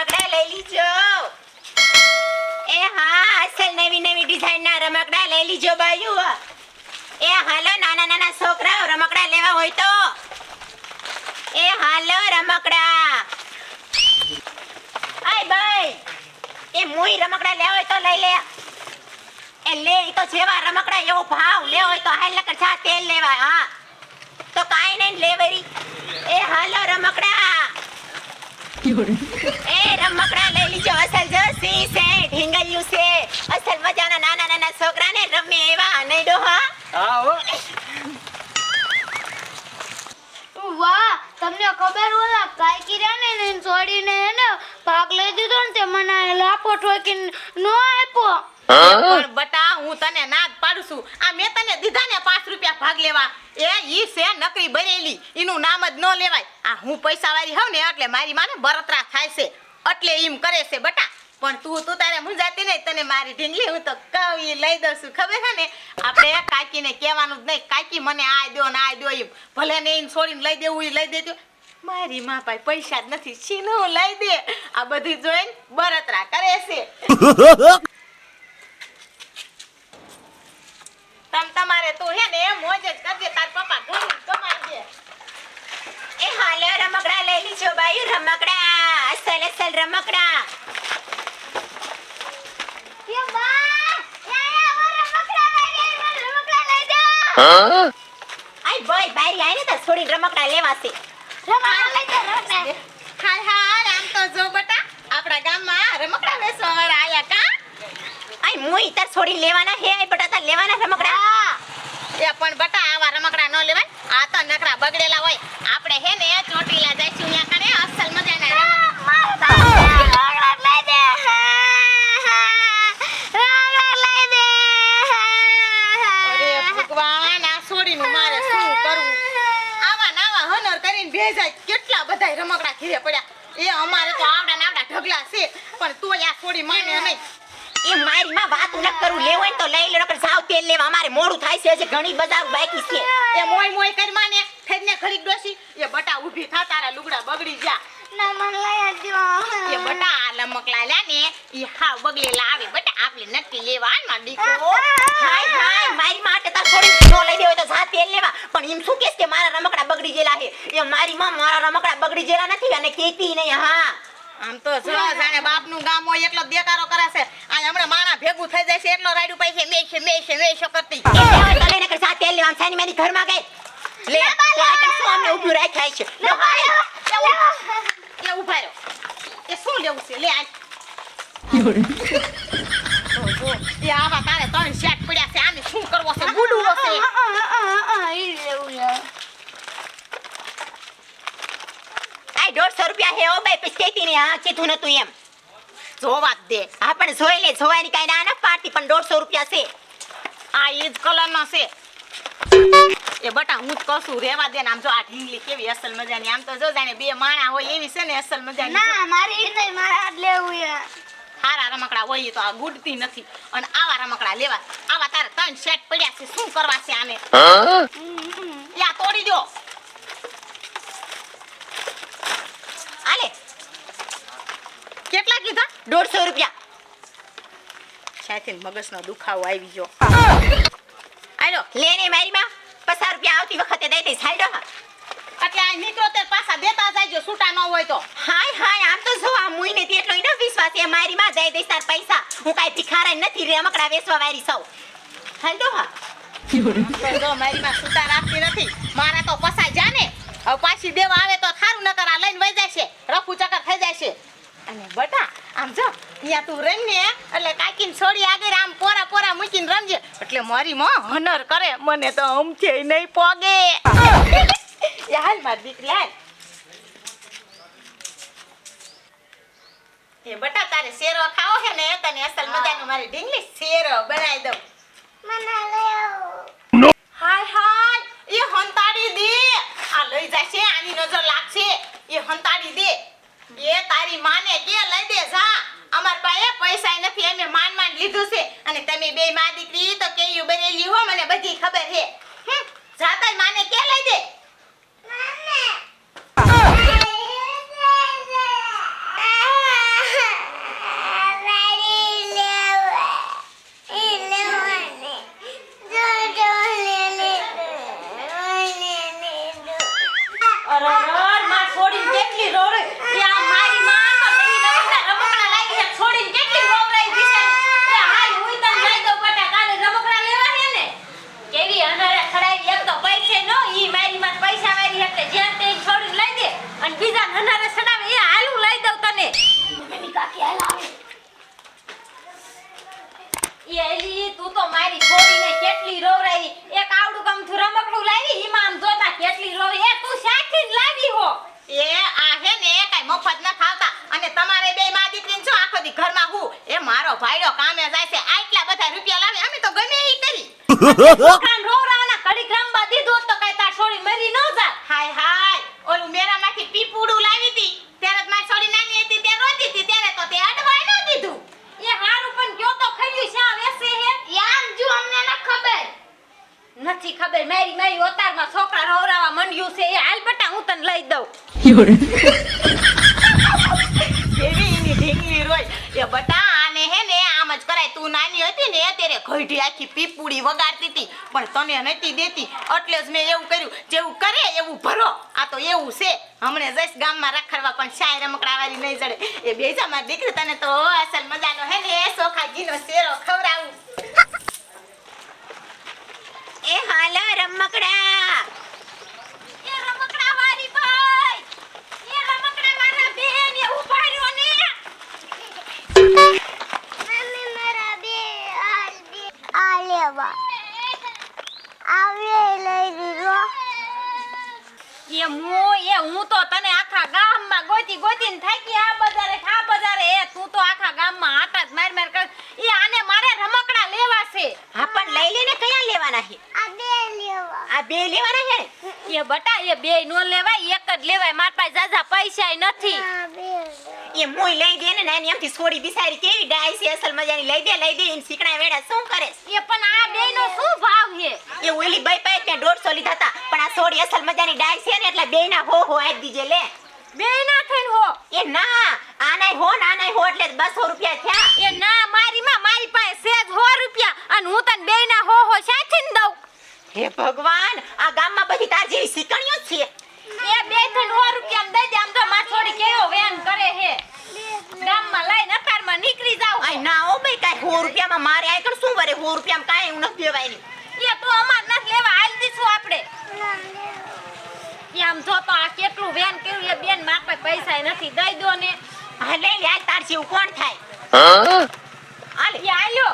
રમકડા લઈ લીજો. એ હા, અસલ નવી નવી ડિઝાઇન ના રમકડા લઈ લીજો બાયુ. એ હાલો નાના નાના છોકરાઓ રમકડા લેવા હોય તો. એ હાલો રમકડા. આય ભાઈ, એ મુઈ રમકડા લેવા હોય તો લઈ લે. એ લે, ઈ તો જેવા રમકડા એવો ભાવ લેવો હોય તો હાલ નકર જા તેલ લેવા, હા. તો કાઈ નહીં લેવરી એ હાલો રમકડા. એ રમકડા લઈ લીજો અસલ જો સી છે ઢીંગલિયું છે અસલ મજાના નાના નાના છોકરાને રમે એવા નહીં ડોહા હા હો વાહ તમને ખબર ઓલા કાઈ કિરાને ને છોડીને એને ભાગ લઈ દીધો ને તે મને લાફો ઠોકીને નો આપ્યો હું તને ના જ પાડું છું. આ મેં તને દીધા ને પાંચ રૂપિયા ભાગ લેવા. એ ઈ છે નકરી બનેલી. એનું નામ જ ન લેવાય. આ હું પૈસા વાળી હોઉં ને એટલે મારી માને બરતરા થાય છે. એટલે એમ કરે છે બટા. પણ તું તું તારે મુંજાતી નહીં. તને મારી ઢીંગલી હું તો કહું એ લઈ દઉં છું. ખબર છે ને? આપણે કાકીને કહેવાનું જ નહીં. કાકી મને આ દો ને આ દો એમ ભલે ને એને છોડીને લઈ દેવું એ લઈ દેજો. મારી માં પાસે પૈસા જ નથી. છીનું લઈ દે. આ બધી જોઈને બરતરા કરે છે. તમારે તું હે ને મોજ જ કરજે તાર પપ્પા ઘણું કમાશે એ હાલે રમકડા લઈ લીજો બાયુ રમકડા અસલ અસલ આય બોય બારી આઈને તો છોડી રમકડા લેવાશે. રમકડા લઈ દો રમકડા. હાય હાય આમ તો જો બટા આપણા ગામમાં રમકડા વેચવા વાળા આયા કા? આઈ મુઈ તાર છોડી લેવાના હે આય બટા તાર લેવાના રમકડા. એ પણ બટા આવા રમકડા ન લેવાય. આ તો નકરા બગડેલા હોય. આપણે હે ને ચોટીલા જઈશું ત્યાં કને અસલ મજાના કેટલા બધા રમકડા ઘીરે પડ્યા. એ અમારે તો આવડા નાવડા આવડા ઢગલા છે. પણ તો આ છોડી માને નહીં. એ મારી માં વાત ન કરું. લેવું હોય તો લઈ લે નકર સાવ તેલ લેવા. અમારે મોડું થાય છે ઘણી બજાર બાકી છે. એ મોય મોય કરી માને. ફેરને ખરીદ ડોસી. એ બટા ઊભી થા તારા લુગડા બગડી જા ના મન લઈ દો એ બટા આ લમકલા લ્યા ને ઈ હાવ બગડેલા આવે. બટા આપણે નક્કી લેવા આનમાં દીકરો. હાય હાય મારી માટે તાર થોડી નો લઈ દેવો તો જા તેલ લેવા. પણ એમ શું કેસ કે મારા રમકડા બગડી ગયેલા છે? એ મારી માં મારા રમકડા બગડી ગયેલા નથી અને કેતી નહીં. હા આમ તો જો જાણે બાપનું ગામ હોય એટલો દેકારો કરે છે. આ હમણાં માણા ભેગું થઈ જાય છે એટલો રાયડું પાઈ છે મે છે મે છે મે છે કરતી. એ લેવા તો લઈને કર જા તેલ લેવા સાની મેની ઘરમાં ગઈ. લે તો આ તો શું અમને ઊભું રાખ્યા છે? લે ભાઈ એ ઊભા રહ્યો. એ શું લેવું છે? લે આ ઓહો, એ આવા તારે ત્રણ શેટ પડ્યા છે આને શું કરવો છે ગુડવો છે ઈ લેવું લે આ દોઢસો હે ઓ ને કીધું નતું એમ. જોવા દે. હા પણ જોઈ લે જોવાની કાંઈ ના ના પાડતી પણ દોઢસો રૂપિયા છે. આ એ જ કલરનો છે. એ બટા હું જ કશું રેવા દે ને આમ જો આ ઢીંગલી કેવી અસલ મજાની. આમ તો જો જાણે બે માણા હોય એવી છે ને અસલ મજાની. ના મારી એ નહીં મારે આ જ લેવું એ હારા રમકડા હોય તો આ ગુડતી નથી. અને આવા રમકડા લેવા. આવા તારે ત્રણ સેટ પડ્યા છે શું કરવા છે આને? યા તોડી દો આલે કેટલા કીધા દોઢસો રૂપિયા. સાથી મગજનો દુખાવો આવી ગયો. આલો લેને મારી માં પચાસ રૂપિયા આવતી વખતે દઈ દઈશ. હાલ એટલે આ નીકળો તે પાછા દેતા જાયજો છૂટા ન હોય તો. હાય હાય આમ તો જો આ મુઈને તે એટલો એનો વિશ્વાસ છે મારી માં જઈ દઈશ તાર પૈસા. હું કાઈ ભિખારા નથી રમકડા વેચવા વારી સૌ. હાલ હા જો મારી માં છૂટા રાખતી નથી મારા તો પસા જાને. હવે પાછી દેવા આવે તો થારું નકર આ લઈને વઈ જાય છે. રફુ ચક્કર થઈ જાય છે. અને બટા આમ જો અહીંયા તું રમ ને એટલે કાકીને છોડી આગળ આમ પોરા પોરા મૂકીને રમજે. એટલે મારી માં હનર કરે મને તો અમથે નહીં પોગે. હાલ માર દીકરી હાલ. એ બટા તારે શેરો ખાવો છે ને તને અસલ મજાનું મારી ઢીંગલી શેરો બનાવી દઉં. મને હાય હાય એ હંતાડી દે. આ લઈ જશે આની નજર લાગશે. એ હંતાડી દે. એ તારી માને કે લઈ દે જા. અમાર પાસે પૈસા નથી, અમે માન માન લીધું છે. અને તમે બે માં દીકરી તો કેયું બનેલી હો, મને બધી ખબર છે. જાતા માને કે લઈ દે મને અરે અરે માં છોડીને કેટલી રોવે એ આ મારી માં તો નવી નવી રમકડા લાવી છે છોડીને કેટલી રોવરાઈ બિચારી એ હાલ હું તને લઈ દઉં બટા કાલે રમકડા લેવા છે ને કેવી અનારે ખડાઈ એક તો પૈસે નો ઈ મારી માં પૈસા વાળી એટલે જ્યાં તે છોડીને લઈ દે અને બીજા અનારે સડાવે એ હાલ લઈ દઉં તને. મમ્મી કાકી હાલ એલી તું તો મારી છોડીને કેટલી રોવરાઈ. એક આવડું ગમથું રમકડું લાવી ઈમાં જોતા કેટલી રોવી. એ તું જ લાવી હો. એ આ હે ને કઈ મફત ન ખાવતા અને તમારે બે માં દીકરીને શું આખો દી ઘરમાં હું. એ મારો ભાઈડો કામે જાય છે. આટલા બધા રૂપિયા લાવે અમે તો ગમે એ કરી છોકરાને રોવરાવાના કડીક રમવા દીધું હોત તો કઈ તાર છોડી મરી ન જાત હાય હાય ઓલું મેરામાંથી પીપુડું લાવી હતી ત્યારે જ મારી છોડી નાની હતી ત્યારે રોતી હતી ત્યારે તો તે અડવાય ન દીધું એ હારું પણ કયો તો ખર્યું શા વેસે હે યાર જો અમને ન ખબર નથી ખબર મારી મારી ઓતારમાં છોકરા રોવરાવા મંડ્યું છે એ હાલ બટા હું તને લઈ દઉં કેવી એની ઢીંગલી રોય હે ને આમ જ કરાય. શેરો ખવડાવું. એ હાલો રમકડા એ રમકડા વાળા બેન એ ઊભા રહ્યો ને મમ્મી મારા બે હાલ બે આ લેવા આવે લઈ લીધો એ મો એ હું તો તને આખા ગામમાં ગોતી ગોતીને થાકી આ બજારે ને આ બજારે એ તું તો આખા ગામમાં આટા જ માર માર કર એ આને મારે રમકડા લેવા છે હા પણ લઈ લઈને કયા લેવાના છે આ બે લેવા આ બે લેવાના છે એ બટા એ બે નો લેવાય એક જ લેવાય. માર પાસે જાજા પૈસા નથી. એ મોય લઈ દે ને નાની એમથી છોડી બિસારી કેવી ડાય છે અસલ મજાની? લઈ દે લઈ દે ઇન સીકણા વેડા શું કરે એ પણ આ બે નો શું ભાવ છે? એ ઓલી બાઈ પાસે ત્યાં દોઢસો લીધા હતા પણ આ છોડી અસલ મજાની ડાય છે ને એટલે બે ના હો હો આપી દીજે લે. બે ના થઈને હો. એ ના આનાય હો ને આનાય હો એટલે 200 રૂપિયા થયા. એ ના મારી માં મારી પાસે સેજ હો રૂપિયા અને હું તને બે ના હો હો સાચીને દઉં. હે ભગવાન આ ગામમાં બધી તાર જેવી શીકણીઓ છે એ બે ત્રણ હો રૂપિયા દઈ દે આમ તો માર કેવો વેન કરે હે. ગામમાં લઈને અતારમાં નીકળી જાવ આય ના ઓ ભાઈ કાઈ 100 રૂપિયામાં મારે આય કણ શું વરે 100 રૂપિયામાં કાઈ એવું નથી દેવાયની એ તો અમાર નથી લેવા હાલ દીશું આપણે. એ આમ જો તો આ કેટલું વેન કર્યું એ બેન માર પાસે પૈસા નથી દઈ દો ને. હા લઈ લે તાર જેવું કોણ થાય? હાલ. એ આલ્યો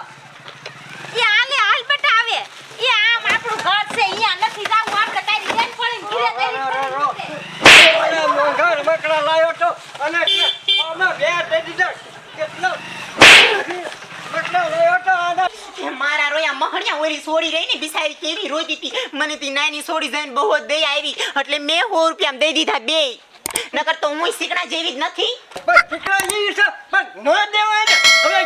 એ આલે હાલ બટા આવે એ આમ આપણું ઘર છે અહીંયા નથી જાવું આપણે તારી બેન પડીને ઘીરે તારી ઓલા મોંઘા રમકડા લાવ્યો તો અને આમાં બે દઈ દીધા કેટલો રમકડા લાવ્યો તો આના એ મારા રોયા મહણિયા ઓરી સોડી રહી ને બિસારી કેવી રોતી હતી? મને તી નાની સોડી જઈને બહુ દઈ આવી. એટલે મેં સો રૂપિયા દઈ દીધા બે. નકર તો હું શીકણા જેવી જ નથી. બસ દીકરા ઈ છે. પણ ન દેવાય ને. હવે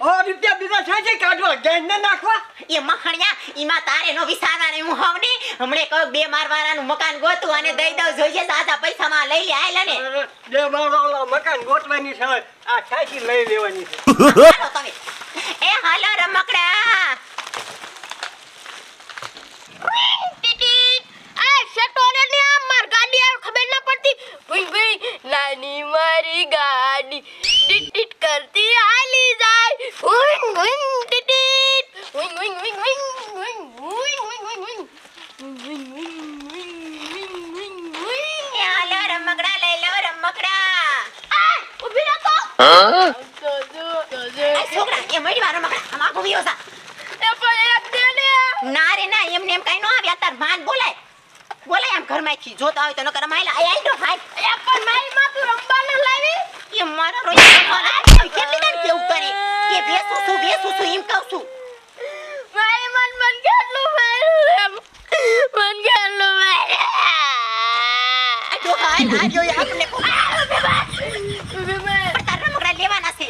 ઓ રૂપિયા બીજા છે છે કાઢવા? ગેંગ ને નાખવા? એ મહણિયા ઈમાં તારે નો વિસારાને હું હાવ હમણે કહું બે મારવાળાનું મકાન ગોતું અને દઈ દઉં જોઈએ સાજા પૈસામાં લઈ આયલા ને. બે મકાન ગોતવાની છે. આ સાયકલ લઈ લેવાની છે? એ હાલો રમકડા આ શટોરે ને આમ માર ગાડી આ ખબર ના પડતી ભઈ ભઈ નાની મારી ગાડી. ટીટ ટીટ કરતી હાલી જાય. ઉઈંગ ઉઈંગ ટીટ ટીટ ઉઈંગ ઉઈંગ ઉઈંગ ઉઈંગ ઉઈંગ ઉઈંગ ઉઈંગ એ હાલો રમકડા લઈ લો રમકડા. આ ઊભી રહો તો આ છોકરા એ મળી વાર રમકડા આમ આખો વિયો સા એ પણ એક દે ને ના રે ના એમને એમ કઈ નો આવ્યા તાર ભાન બોલાય બોલાય આમ ઘરમાંથી જોતા હોય તો નકર માયલા આય આઈ દો હાય એ પણ મારી માં તું રમવાનું લાવી. એ મારા ભગવાન આ કેટલી વાર કેવું કરે. કે બેસું છું બેસું છું એમ કહું છું. મારી મન મન કેટલું માર્યું મન કેટલું માર્યું આ જો હાય આ જો આપણે કો માર. તાર રમકડા લેવાના છે.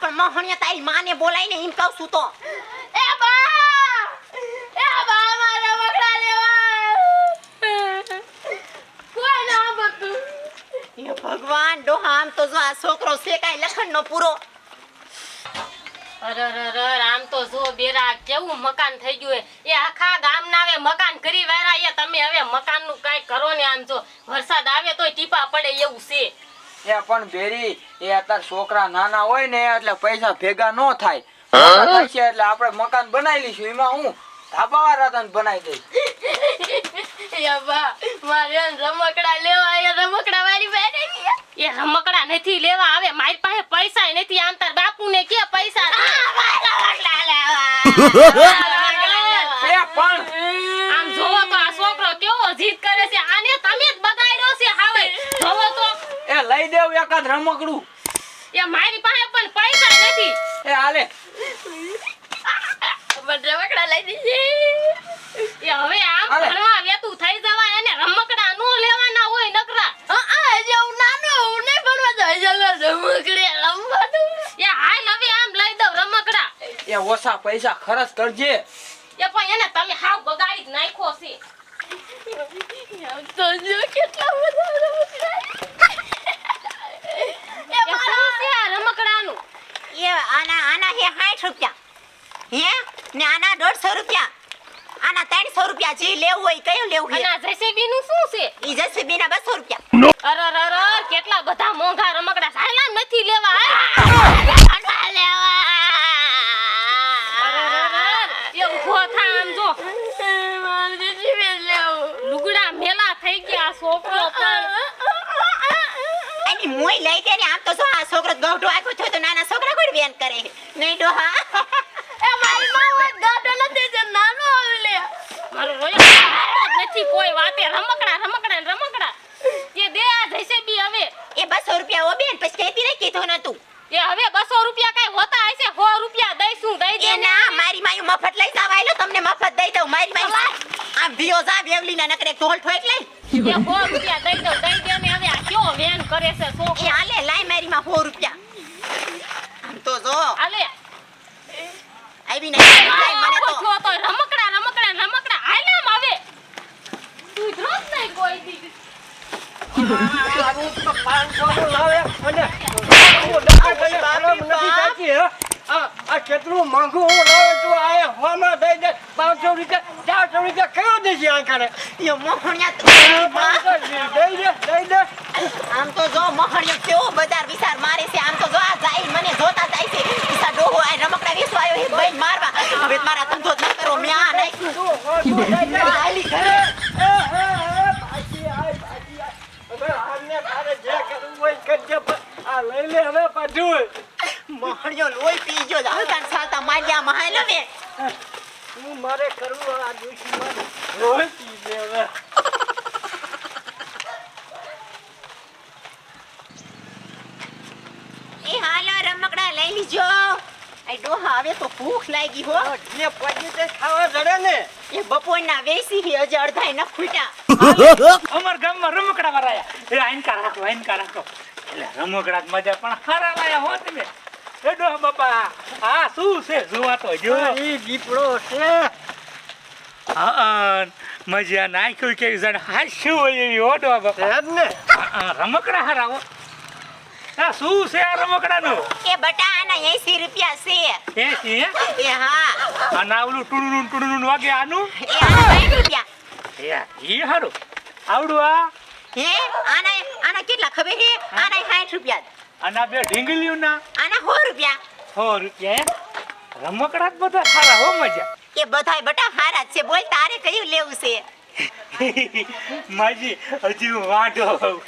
પણ મહણિયા તારી માને બોલાઈને એમ કહું છું તો એ બા એ બા મારા વગડા લેવા કોઈ ના બધું એ ભગવાન ડોહા આમ તો જો આ છોકરો છે લખણ નો પૂરો. અરે અરે અરે, આમ તો જો બેરા કેવું મકાન થઈ ગયું એ આખા ગામના હવે મકાન કરી વાળા એ તમે હવે મકાનનું કાંઈ કરો ને આમ જો. વરસાદ હાલે એવું છે. એ પણ ભેરી એ અત્યારે છોકરા નાના હોય ને એટલે પૈસા ભેગા ન થાય. એટલે આપણે મકાન બનાવી લઈશું. એમાં હું ધાબા વાળા બનાવી દઈશ. એ મારે રમકડા લેવા એ રમકડા વાળી બેઠી એ રમકડા નથી લેવા આવે મારી પાસે પૈસા નથી આમ તાર બાપુને કે પૈસા પણ. આમ જોવો તો આ છોકરો કેવો જીદ કરે છે આને તમે જ બગાડ્યો છે હવે. જોવો તો. એ લઈ દેવ એકાદ રમકડું. એ મારી પાસે પણ પૈસા નથી. એ હાલે. પણ રમકડા લઈ દીધી એ હવે આમ. ભણવા વેતું થઈ જવાય એને રમકડા નો લેવાના હોય નકરા. હા હજી હું નાનો હું નહીં ભણવા જાય જગા રમકડે એ હાલ હવે આમ લઈ દઉં રમકડા. એ ઓછા પૈસા ખર્ચ કરજે. એ પણ એને તમે હાવ બગાડી જ નાખ્યો છે. તો જો કેટલા બધા રમકડા. એ છે રમકડાનું. એ આના આના હે 60 રૂપિયા. હે? ને આના 150 રૂપિયા. આના 300 રૂપિયા જે લેવું હોય કયું લેવું અને આ જેસીબી નું શું છે? ઈ જેસીબી ના બસો રૂપિયા. અરે અરે અરે કેટલા બધા મોંઘા રમકડા સાયલા નથી લેવા હાલ. અરે અરે અરે એ ઊભો થા આમ જો. મારે દીદી મેં લેવું લુગડા મેલા થઈ ગયા છોકરો પણ. એની મોય લઈ દે ને આમ તો જો આ છોકરો ગૌઢો આખો થયો તો નાના છોકરા કોઈ બેન કરે? નહીં ડોહા એ મારી માં હોય ગાડો નથી જે નાનો આવે મારો રોયો ખાતો જ નથી કોઈ વાતે. રમકડા રમકડા રમકડા. એ દે આ જેસીબી હવે. એ 200 રૂપિયા ઓ બેન પછી કહેતી નહીં કીધું નતું એ હવે બસો રૂપિયા કઈ હોતા હશે? સો રૂપિયા દઈશું દઈ દે ના મારી માયું મફત લઈ જાવ આયલો તમને મફત દઈ દઉં. મારી માયું આમ વિયો જા વેવલી ના નકરે ઢોલ ઠોક લઈ. એ સો રૂપિયા દઈ દઉં દઈ દે ને હવે. આ કેવો વેન કરે છે એ છોકરો હાલે લાઈ મારી માં 100 રૂપિયા. આમ તો જો. આલે આવી નહીં મને તો રમકડા હાલ આમ હવે તું ધ્રોત નહીં કોઈ દી તારું તો 500 નું લાવે અને હું દવા કરી આરામ કેટલું મોંઘું હું લાવે તું આ હોમાં દઈ દે 500 રૂપિયા 400 રૂપિયા કયો દેશે આ કરે એ મોહણિયા પાંચસો દઈ દે દઈ દે આમ તો જો મોહણિયો કેવો બજાર વિચાર મારે છે. આમ તો જો આ જાય મને જોતા જાય છે. ઈસા ડોહો આ રમકડા વેચવા આવ્યો હે ભાઈ મારવા. હવે મારા ધંધો જ ન કરો મેં આ નાખ્યું તું હોતું દઈ દે. હાલી ઘરે એ, એ, એ, પાછી આય, પાછી આય. હવે આને તારે જે કરવું હોય એ કરજે, પણ આ લઈ લે હવે પાછું મોહણિયો લોહી પી ગયો હાલતા ને ચાલતા માર્યા મહાલ હવે હું મારે કરવું આ દુશ્મન રોજ પી લે હવે. એ હાલો રમકડા લઈ લીજો. આ ડોહા હવે તો ભૂખ લાગી હો. જે પડી તે ખાવા જડે ને. એ બપોરના વેસી હી હજી અડધાય ન ફૂટ્યા અમાર ગામમાં રમકડા વાળા એ આઈનકા રાખો આઈનકા રાખો. એટલે રમકડા મજા પણ હારા લાયા હો તમે. એડો બાપા આ શું છે? જોવા તો જો. એ દીપડો છે. હા મજા નાખ્યું કે જણ હાસ્યું હોય એવી ઓડો બાપા. ને? રમકડા હારા આ શું છે આ રમકડાનું? એ બટા આના 80 રૂપિયા છે. એ હે? એ હા. આ નાવલું ટુડું ટુડું વાગે આનું? એ 60 રૂપિયા. એ ઈ હારું. આવડું આ? હે? આના આના કેટલા ખબર છે આના 60 અને બે ઢીંગલીયું ના આના 100 રૂપિયા. હો રૂપિયા હે? રમકડા બધા સારા હો મજા. એ બધાય બટા હારા જ છે. બોલ તારે કયું લેવું છે? માજી હજી હું વાંઢો હોઉં.